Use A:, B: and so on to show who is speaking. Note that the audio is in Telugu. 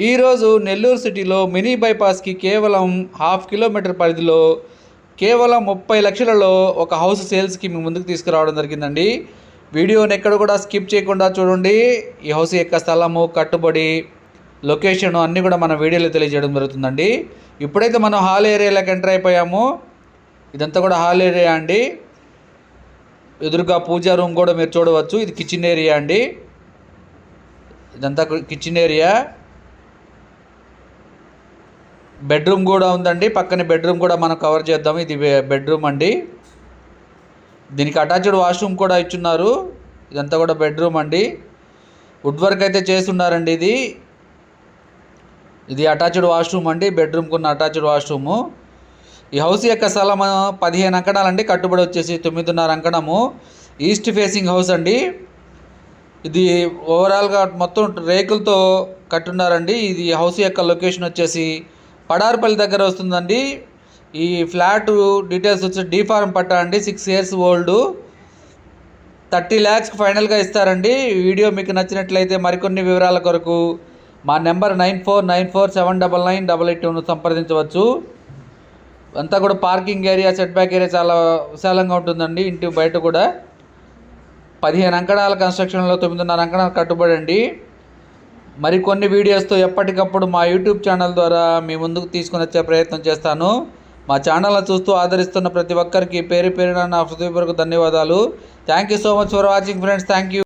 A: ఈరోజు నెల్లూరు సిటీలో మినీ బైపాస్కి కేవలం హాఫ్ కిలోమీటర్ పరిధిలో కేవలం ముప్పై లక్షలలో ఒక హౌస్ సేల్స్కి మీ ముందుకు తీసుకురావడం జరిగిందండి. వీడియోని ఎక్కడ కూడా స్కిప్ చేయకుండా చూడండి. ఈ హౌస్ యొక్క స్థలము కట్టుబడి లొకేషన్ అన్నీ కూడా మన వీడియోలో తెలియజేయడం జరుగుతుందండి. ఇప్పుడైతే మనం హాల్ ఏరియాలోకి ఎంటర్ అయిపోయాము. ఇదంతా కూడా హాల్ ఏరియా అండి. ఎదురుగా పూజా రూమ్ కూడా మీరు చూడవచ్చు. ఇది కిచెన్ ఏరియా అండి. ఇదంతా కిచెన్ ఏరియా. బెడ్రూమ్ కూడా ఉందండి. పక్కన బెడ్రూమ్ కూడా మనం కవర్ చేద్దాం ఇది బెడ్రూమ్ అండి. దీనికి అటాచ్డ్ వాష్రూమ్ కూడా ఇచ్చున్నారు. ఇదంతా కూడా బెడ్రూమ్ అండి. వుడ్ వర్క్ అయితే చేస్తున్నారండి ఇది. ఇది అటాచ్డ్ వాష్రూమ్ అండి. బెడ్రూమ్కి ఉన్న అటాచ్డ్ వాష్రూము. ఈ హౌస్ యొక్క స్థలం పదిహేను అంకణాలండి. కట్టుబడి వచ్చేసి తొమ్మిదిన్నర అంకణము. ఈస్ట్ ఫేసింగ్ హౌస్ అండి. ఇది ఓవరాల్గా మొత్తం రేకులతో కట్టున్నారండి. ఇది హౌస్ యొక్క లొకేషన్ వచ్చేసి పడార్పల్లి దగ్గర వస్తుందండి. ఈ ఫ్లాట్ డీటెయిల్స్ వచ్చి డీ ఫార్మ్ పట్టా అండి. Six years old. థర్టీ ల్యాక్స్కి ఫైనల్గా ఇస్తారండి. వీడియో మీకు నచ్చినట్లయితే మరికొన్ని వివరాల కొరకు మా number nine four nine four seven double nine double eight టూను సంప్రదించవచ్చు. అంతా కూడా parking area set back area చాలా విశాలంగా ఉంటుందండి. ఇంటి బయట కూడా పదిహేను అంకణాల కన్స్ట్రక్షన్లో తొమ్మిదిన్నర అంకణాలు కట్టుబడి అండి మరికొన్ని వీడియోస్తో ఎప్పటికప్పుడు మా యూట్యూబ్ ఛానల్ ద్వారా మీ ముందుకు తీసుకుని వచ్చే ప్రయత్నం చేస్తాను. మా ఛానల్ని చూస్తూ ఆదరిస్తున్న ప్రతి ఒక్కరికి పేరు పేరున నా హృదయపూర్వక ధన్యవాదాలు. Thank you so much for watching friends. Thank you.